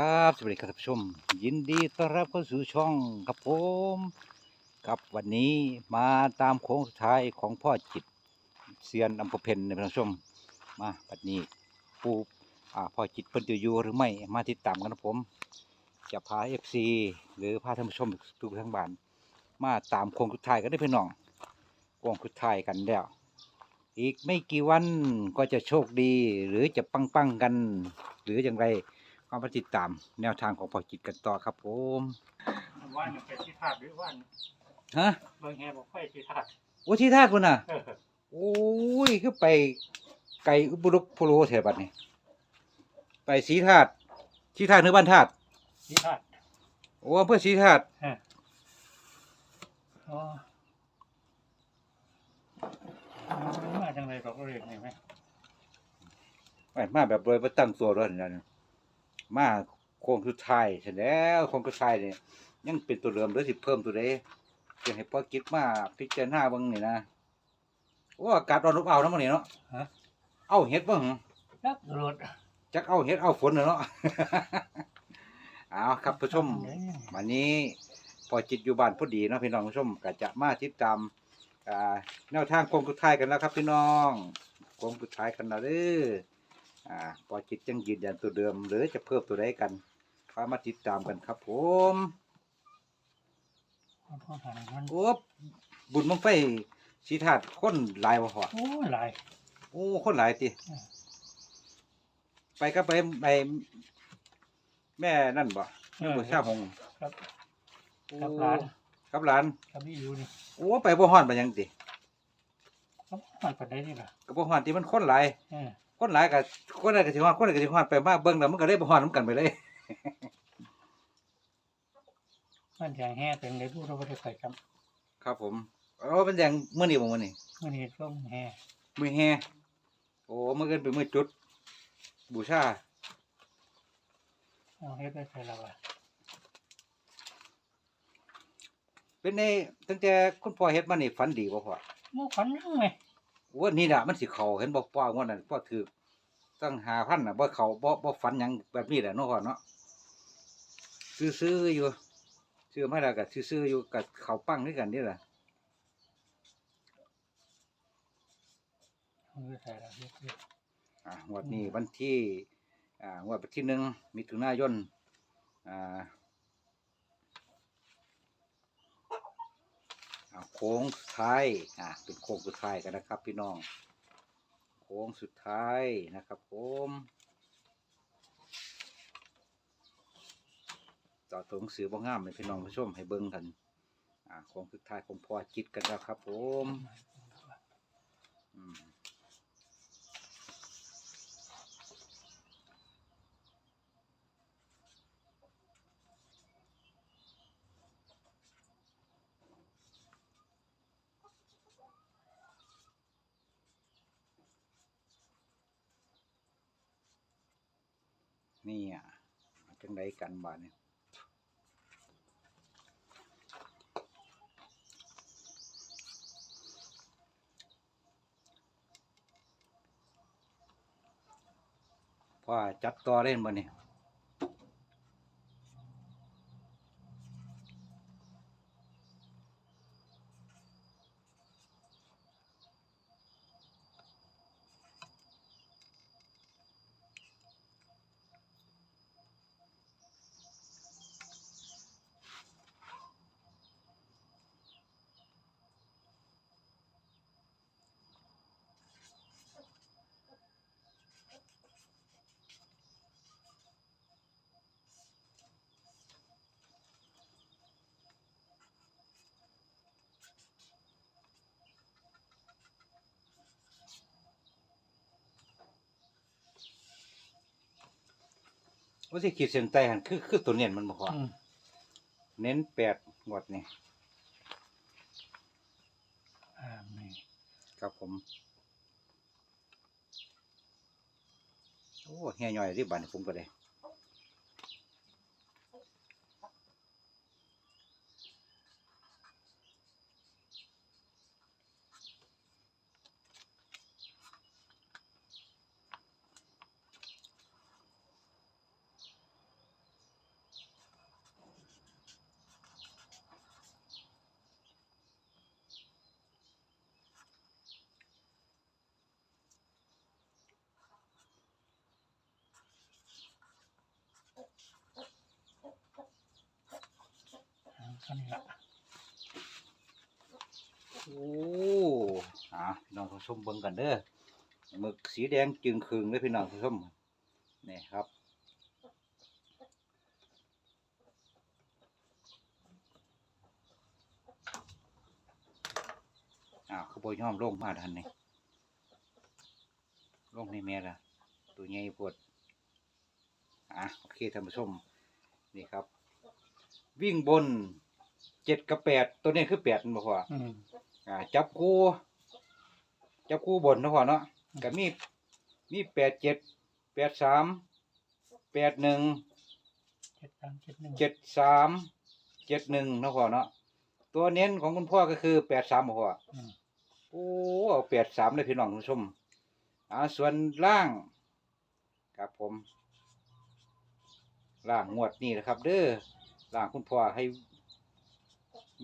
ครับสวัสดีครับท่านผู้ชม ยินดีต้อนรับเข้าสู่ช่องครับผมกับวันนี้มาตามโค้งสุดท้ายของพ่อจิตเซียนอำเภอเพนนะท่านผู้ชม มาวันนี้ปูอ่าพ่อจิตเพิ่นจะอยู่หรือไม่มาติดตามกันนะผม จะพาเอฟซีหรือพาท่านผู้ชมทุกทั้งบ้าน มาตามโค้งสุดท้ายกันได้พี่น้องโค้งสุดท้ายกันแล้ว อีกไม่กี่วันก็จะโชคดีหรือจะปังปังๆกัน หรืออย่างไร ก็มาติดตามแนวทางของพ่อจิตกันต่อครับผมว่านเป็นที่ธาตุหรือว่านฮะเมืองแฮบอกไฟที่ธาตุโอ้ที่ท่าคุณน่ะเออโอ้ยคือไปไก่อุบลุกโพโลแถวบัดนี้ไปสีธาตุสีธาตุหรือบ้านธาตุที่ธาตุโอ้อำเภอสีธาตุฮะอ๋อมาจังเลยดอกเรียกนี่ไหมไปมาแบบโดยบ่ตั้งตัวด้วยนั่น มาโค้งสุดท้ายเสร็จแล้วโค้งสุดท้ายเนี่ยยังเป็นตัวเดิมหรือสิเพิ่มตัวใดจะให้พ่อจิตมาพิจารณาเบิ่งนี่นะโอ้อากาศร้อนอบอ้าวนะมื้อนี้เนาะฮะ เอ้าเฮ็ดบ่หึนักรถจักเอาเฮ็ดเอาฝนน่ะเนาะ เอาครับผู้ชมวันนี้พอจิตอยู่บ้านพอดีเนาะพี่น้องผู้ชมก็จะมาติดตามอ่าแนวทางโค้งสุดท้ายกันแล้วครับ พี่น้องโค้งสุดท้ายกันแล้วเด้อ อ่าพอจิตยังยืนยันตัวเดิม หรือจะเพิ่มตัวใดกันพามาติดตามกันครับ ผมพ่อหามันโอ้บุญมังไฟสีถาดคนหลายบ่พอโอ้หลายโอ้คนหลายติอืมไปก็ไปไปแม่นั่นบ่เออบ่ชาหงครับโอ้ครับหลานครับหลานครับนี่อยู่นี่โอ้ไปบ่ฮ้อนไปยังติครับมันปันได้นี่ล่ะก็บ่ฮ้อนที่มันคนหลายเออ คนหลายก็คนใดก็สิฮ้อนคนใดก็สิฮ้อนไปมาเบิ่งแล้วมันก็เลยบ่ฮ้อนนํกันไปเลย มันอย่างแห่เป็นเลยพูดเราไม่ได้ใส่ครับครับผมเอ๋อเป็นอย่างมื้อนี้บ่มื้อนี้มื่อนี้ช่วงแห่มื้อแฮโอ้มื้อเกินเป็นมื้อจุด บูชาเอาเฮ็ดได้ใส่เราอะเป็นในตั้งแต่คุณพ่อเฮ็ดมานี่ฝันดีบ่พ่อหมูขวัญยังไง ว่านี่น่ะมันสิเขาเห็นบ่พ่องวดนั้นพ่อถือตั้ง5,000น่ะบ่เขาบ่บ่ฝันหยังแบบนี้แหละเนาะพ่อเนาะซื่อๆอยู่ซื้อมาแล้วก็ซื่อๆอยู่ก็เขาปั้งด้วยกันนี่แหละเอาไปใส่เราเฮ็ดเฮ็ดอ่างวดนี้วันที่อ่างวดวันที่หนึ่งมิถุนายนอ่าอ่าโค้งสุดท้ายอะเป็นโค้งสุดท้ายกันนะครับ พี่น้อง โค้งสุดท้ายนะครับผมต่อตัวหนังสือบ้งามให้พี่น้องผู้ชมให้เบิ้งกันอ่าโค้งสุดท้ายของพ่อจิตกันแล้วครับ ผม อืมี่อะจังไดกันบ้านเนี่ยพ่อจัดต่อเล่นบ่เนี่ย ว่าสิขีดเส้นใต้หันคือคือตัวเน้นมันบ่พออืมเน้นแปดงวดนี่อ่านี่ครับผม โอ้เฮียย่อยที่บ้านนี่ผมก็ได้ เท่านี้ละโอ้อะน้องผู้ชมเบิ่งกันเด้อหมึกสีแดงจึงครึงเลยพี่น้องผู้ชมนี่ครับอ้าวเขาบอยอมลงมาทันนี่ลงในแม่ละตัวใหญ่ปวดอะโอเคท่านผู้ชมนี่ครับ วิ่งบน เจ็ดกับแปดตัวนี้คือแปดมันบ่พออืมอ่า จับคู่ จับคู่บนนะพ่อเนาะก็มีมีแปดเจ็ดแปดสามแปดหนึ่งเจ็ดสามเจ็ดหนึ่งเจ็ดสามเจ็ดหนึ่งนะพ่อเนาะตัวเน้นของคุณพ่อก็คือแปดสามพ่ออืมโอ้เอาแปดสามเลยพี่น้องคุณผู้ชมอ่าส่วนล่าง ครับผม ล่างงวดนี่นะครับ เด้อล่างคุณพ่อให้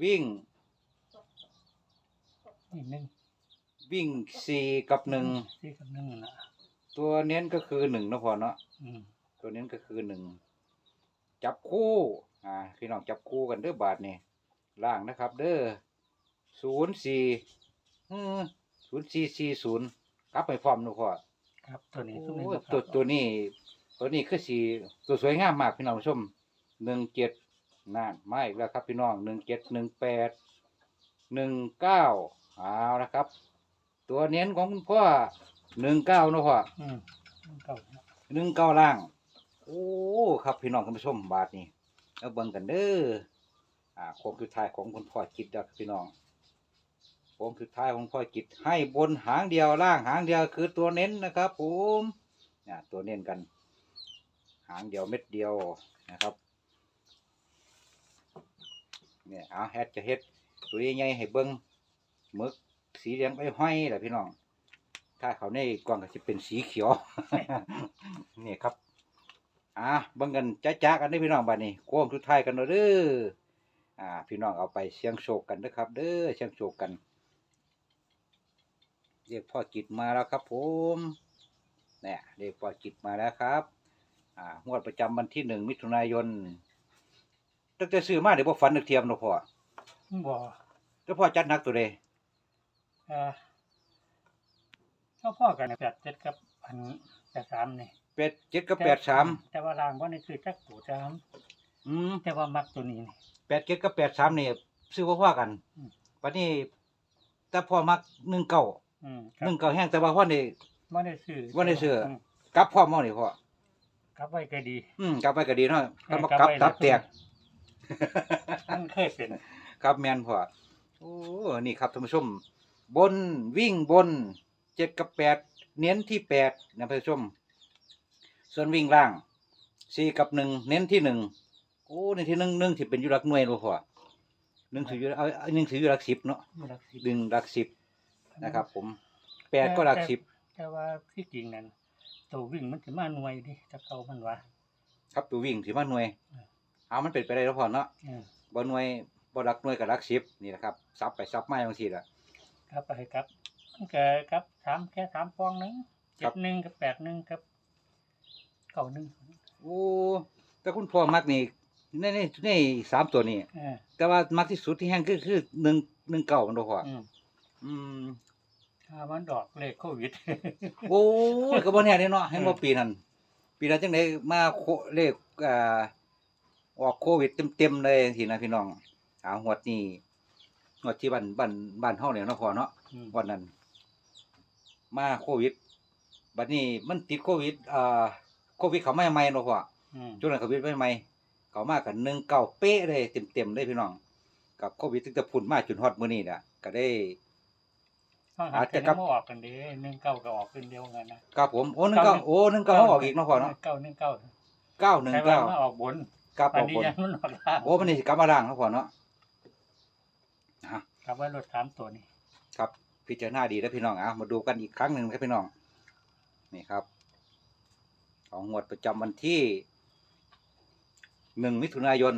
วิ่ง นี่หนึ่งวิ่งสี่กับหนึ่งสี่กับหนึ่งนะตัวเน้นก็คือหนึ่งนะพ่อเนาะอืมตัวเน้นก็คือหนึ่งจับคู่ อ่าพี่น้องจับคู่กันเด้อบาทนี่ล่างนะครับ เด้อศูนย์สี่ศูนย์สี่สี่ศูนย์กลับไปพร้อมนะพ่อครับ ตัวนี้โอ้ตัวนี้ยบ่ครับตัวตัวนี้ ตัวนี้คือสีตัวสวยงามมากพี่น้องผู้ชมหนึ่งเจ็ด นั่นมาอีกแล้วครับพี่น้องหนึ่งเจ็ดหนึ่งแปดหนึ่งเก้าเอาละครับ ตัวเน้นของคุณพ่อหนึ่งเก้านะพ่ออืมเก่านะหนึ่งเก้าล่าง โอ้ครับพี่น้องคุณผู้ชมบาทนี้แล้วเบิ่งกันเด้ออ่าโค้งคือท้ายของคุณพ่อจิตเด้อพี่น้องโค้งคือท้ายของพ่อจิตให้บนหางเดียวล่างหางเดียวคือตัวเน้นนะครับผมอ่าตัวเน้นกัน หางเดียวเม็ดเดียวนะครับ เนี่ยเอาเฮ็ดจะเฮ็ดตัวใหญ่ๆให้เบิ่งมึกสีเหลืองไปห้อยแหละพี่น้อง ถ้าเขาในกล่องก็จะเป็นสีเขียว นี่ครับ อ่าเบิ่งกันจ้าๆกันได้พี่น้องบัดนี้โค้งสุดท้ายกันเด้อเด้ออ่า พี่น้องเอาไปเสี่ยงโชคกันเด้อครับ เด้อเสี่ยงโชคกันเรียกพ่อจิตมาแล้วครับผมเนี่ยเรียกพ่อจิตมาแล้วครับ อ่างวดประจำวันที่หนึ่งมิถุนายน ตั้งแต่ซื้อมาเดี๋ยวพ่อฝันนึกเทียมเนาะพ่อบ่แล้วพ่อจัดหนักตัวใดเอ่อเท่าพ่อกันนะแปดเจ็ดกับอันแปดสามนี่เป็ดเจ็ดกับแปดสามแต่ว่าล่างว่านี่คือจักตัวจามอืมแต่ว่ามักตัวนี้นี่แปดเจ็ดกับแปดสามนี่ซื้อพ่อๆกันอืมวันนี้แต่พ่อมักหนึ่งเก้าอืมหนึ่งเก้าแห้งแต่ว่าพ่อนี่บ่ได้ซื้อบ่ได้ซื้อมกลับพร้อมเมานี่พ่อกลับไว้ก็ดี อืมกลับไปก็ดีเนาะเออถ้ามากลับไว้ตับแตก มันเคยเป็น ครับแมนพ่อโอ้นี่ครับท่านผู้ชม บนวิ่งบนเจ็ดกับแปดเน้นที่แปดนะท่านผู้ชม ส่วนวิ่งล่างสี่กับหนึ่งเน้นที่หนึ่งโอ้ในที่หนึ่งหนึ่งที่เป็นอยุรักหน่วยบ่พ่อหนึ่งถืออยู่เอาเอาหนึ่งถืออยู่หลักสิบเนาะอยู่หลักสิบหนึ่งหลักสิบนะครับ ผมแปดก็หลักสิบแต่ว่าที่จริงนั่นตัววิ่งมันสิมาหน่วยดิถ้าเขามันว่าครับตัววิ่งถือว่าหน่วยอืม เอามันเป็นไปได้แล้วพ่อเนาะอืมบ่หน่วยบ่หลักหน่วยกับหลักสิบนี่แหละครับซับไปซับมาบางทีละ ครับไปครับมันก็ครับสามแค่สามฟองหนึงครัเจ็บ ดหนึ่งกับแปดหนึ่งกับเก้าหนึ่งโอ้แต่คุณพ่อมักนี่ในในในสามตัวนี้เออแต่ว่ามักที่สุดที่แห้งคือคือหนึ่งหนึ่งเก่ามันบ่พ่ออืมอืมถ้ามันดอกเลขโควิด โอ้ยก็บ่แน่เด้เนาะเห็นบ่ปีนั้นปีนั้นจังได๋มาโคเลขอ่า ออกโควิดเต็มๆเลยทีนะพี่น้องเอาหวดนี้หวดที่บ้านบ้านบ้านเฮาเนี่ยเนาะพ่อเนาะอืม วันนั้น มาโควิดบัดนี้มันติดโควิดอ่าโควิดเขามาใหม่ๆเนาะพ่อ อืม ช่วงนั้นโควิดใหม่ๆเขามากันหนึ่งเก่าเป๊ะเลยเต็มๆเลยพี่น้อง กับโควิดตั้งแต่พุ่นมาจนฮอดมื้อนี้น่ะก็ได้อาอาจจจะจะกกลัลับบมาออกกันเด้หนึ่งเก้าก็ออกเป็นเดียวกันนะครับผมโอ้หนึ่งเก้าโอ้หนึ่งเก้าเขาออกอีกเนาะพ่อเนาะเก้าหนึ่งเก้าเก้าหนึ่งแต่ว่าเก้ามาออกบน กลับออันอกนี้บนยังมันออกล่างโอ้มันนี่สิกลับมาล่างเนาะพ่อเนาะอะกลับไว้รถสามตัวนี่ครับ พิจารณาดีแล้วพี่น้องอะมาดูกันอีกครั้งหนึ่งครับพี่น้อง นี่ครับ ของงวดประจำวันที่หนึ่งมิถุนายน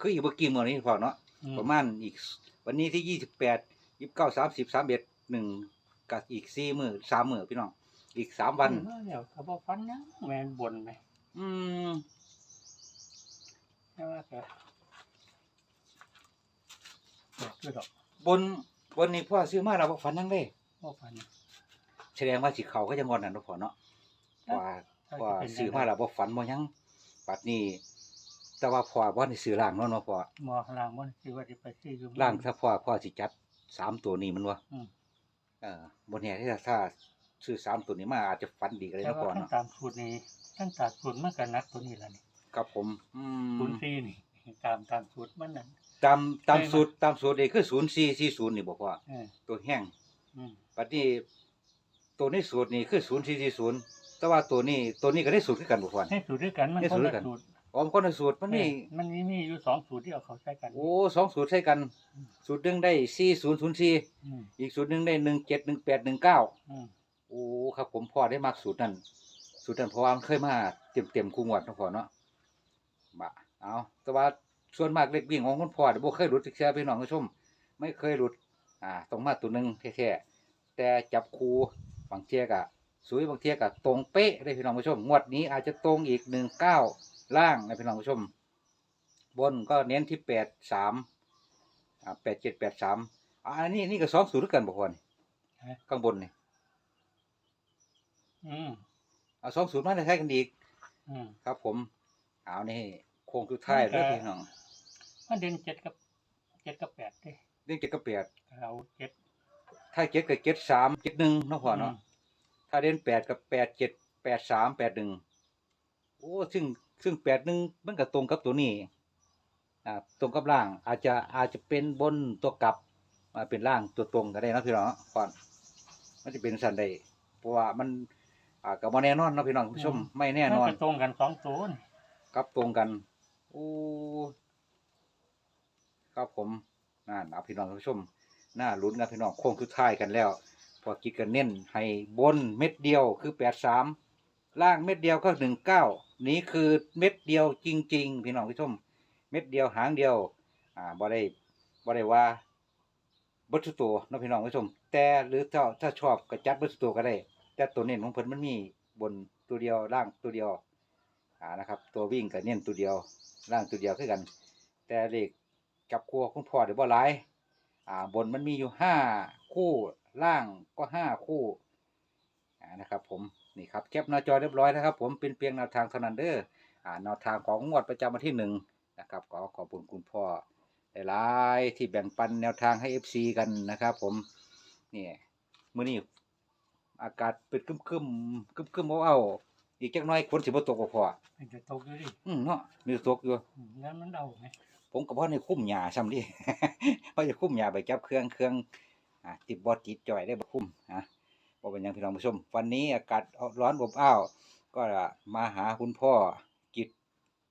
คืออีกเมื่อกี้เมื่อนี้พอเนาะ อืมประมาณอีกวันนี้ที่ยี่สิบแปดยี่สิบเก้าสามสิบสามเอ็ดหนึ่งกับอีกสี่มือสามมือพี่น้อง อีกสามวัน เออเดี๋ยวเขาบอกฟันนะแมนบนไหมอืม แต่ว่าก็แปดคือดอกบนบนนี่พ่อซื้อมาเราบ่ฝันยังเลยบ่ฝันแสดงว่าสิเขาก็ยังงอนนั่นเนาะพ่อเนาะว่าถ้าว่าสิเป็นซื้อมาแล้วบ่ฝันบ่หยังบัดนี้แต่ว่าพ่อบ่ได้ซื้อล่างเนาะเนาะพ่อหมอล่างมันสิว่าสิไปซื้ออยู่ล่างถ้าพ่อพ่อสิจัดสามตัวนี้มันวะอืมเออบ่แน่ที่ถ้าซื้อสามตัวนี้มาอาจจะฝันดีก็ได้แต่เนาะพ่อว่าขั้นเนาะตามสูตรนี้ขั้นตามสูตรมันก็นักตัวนี้ล่ะนี่ ครับผมอืมศูนย์สี่นี่ตามตามสูตรมันนั่นตามตามใช่ไหมสูตรตามสูตรนี่คือ0440นี่บ่พ่อเออตัวแห้งอืมบัดนี้ตัวในสูตรนี่คือ0440แต่ว่าตัวนี้ตัวนี้ก็ได้สูตรคือกันบ่พ่อให้สูตรด้วยกันมันให้คสูนตรด้ละวยกัน สูตรอ๋อมันคนละสูตรมันนี่ เออมันมีมีอยู่สองสูตรที่เอาเขาใช้กันโอ้สองสูตรใช้กันอืมสูตรหนึ่งได้สี่ศูนย์ศูนย์สี่อืมอีกสูตรหนึ่งได้หนึ่งเจ็ดหนึ่งแปดหนึ่งเก้าอืมโอ้ครับผมพ่อได้มากสูตรนั้นสูตรนั้นเพราะว่ามันเคยมาเต็มเต็มๆคู่งวดเนาะพ่อเนาะ บ่าเอาแต่ว่าส่วนมากเล็กวิ่งของคุณพ่อเนี่ยบ่เคยหลุดสิกเสียพี่น้องผู้ชม ไม่เคยหลุด อ่าต้องมาตัวหนึ่งแท้ๆแต่จับคูบางเทียกะสวยบางเทียกะตรงเป๊ะได้พี่น้องผู้ชม งวดนี้อาจจะตรงอีกหนึ่งเก้าล่างนะพี่น้องผู้ชม บนก็เน้นที่แปดสามอ่าแปดเจ็ดแปดสามอันนี้นี่ก็สองสูตรด้วยกันบ่พอนี่ฮะข้างบนนี่อืมเอาสองสูตรมาได้ใช้กันอีกอืมครับผม เอานี่โค้งสุดท้ายแล้วพี่น้องมันเด่นเจ็ดกับเจ็ดกับแปดเด้เรื่องเจ็ดกับแปดเราเจ็ดถ้าเจ็ดกับเจ็ดสามเจ็ดหนึ่งเนาะพ่อเนาะมถ้าเด่นแปดกับแปดเจ็ดแปดสามแปดหนึ่งโอ้ซึ่งซึ่งแปดหนึ่งมันก็ตรงกับตัวนี้อ่าตรงกับล่างอาจจะอาจจะเป็นบนตัวกลับมาเป็นล่างตัวตรงก็ได้เนาะพี่น้องเนาะก่อนมันจะเป็นสันได้เพราะว่ามันอ่ากับมาแน่นอนเนาะพี่น้องผู้ชมไม่แน่นอนมัก็ตรงกันสองตัวนี่ครับตรงกัน โอ้ครับผมนั่นเอาพี่น้องผู้ชมน่าลุ้นนะพี่น้องโค้งสุดท้ายกันแล้ว พอกิดกันเน้นให้บนเม็ดเดียวคือแปดสามล่างเม็ดเดียวก็หนึ่งเก้านี้คือเม็ดเดียวจริง ๆ พี่น้องผู้ชม เม็ดเดียวหางเดียว อ่าบ่ได้บ่ได้ว่าบัตถุตัวนะพี่น้องผู้ชม แต่หรือถ้าถ้าชอบก็จัดบัตถุตัวก็ได้ แต่ตัวเน้นของเพิ่นมันมีบนตัวเดียวล่างตัวเดียว อ่านะครับ ตัววิ่งก็เน้นตัวเดียวล่างตัวเดียวคือกัน แต่เลขจับคู่ของพ่อเดี๋ยวบ่หลายอ่าบนมันมีอยู่ห้าคู่ล่างก็ห้าคู่อ่านะครับ ผมนี่ครับแคปหน้าจอเรียบร้อยนะครับ ผมเป็นเพียงแนวทางเท่านั้นเด้ออ่าแนวทางของงวดประจำวันที่หนึ่งนะครับขอขอบคุณคุณพ่อหลายๆที่แบ่งปันแนวทางให้ FC กันนะครับ ผมนี่มื้อนี้อากาศเป็นคึมๆครึมครึมคึมๆเอาๆอี กจักหน้อยฝนสิบ่ตกบ่พอมันจะตกอยู่ดิอืมเนาะมีตกอยู่อืมแล้วมันเอาไงผมก็บ่ได้คุ้มหญ้าซ้ำดิ เพราะจะคุ้มหญ้าไปจับเครื่องเครื่องอ่าติดบ่ติดจ่อยได้บ่คุ้มนะบ่เป็นหยังพี่น้องผู้ชม วันนี้อากาศร้อนอบอ้าว ก็มาหาคุณพ่อกิจ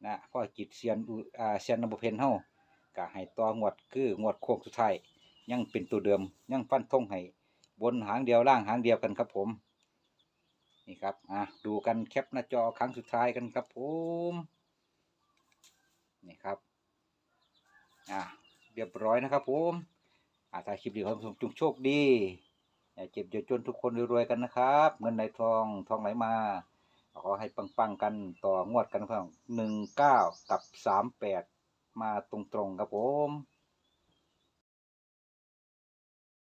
นะพ่อกิจเซียนอุอ่าเซียนนำบ่เพนเฮาก็ให้ต่องวดคืองวดโค้งสุดท้ายยังเป็นตัวเดิมยังฟันธงให้บนหางเดียวล่างหางเดียวกันครับผม นี่ครับ อะ ดูกันแคปหน้าจอครั้งสุดท้ายกันครับผมนี่ครับอะเรียบร้อยนะครับผมอาถ่าคลิปดีครับผมจงโชคดีอย่าเจ็บอย่าจนทุกคนรวยๆกันนะครับ เงินในทองทองไหลมาขอให้ปังๆกันต่องวดกันครับหนึ่งเก้ากับสามแปดมาตรงๆครับผม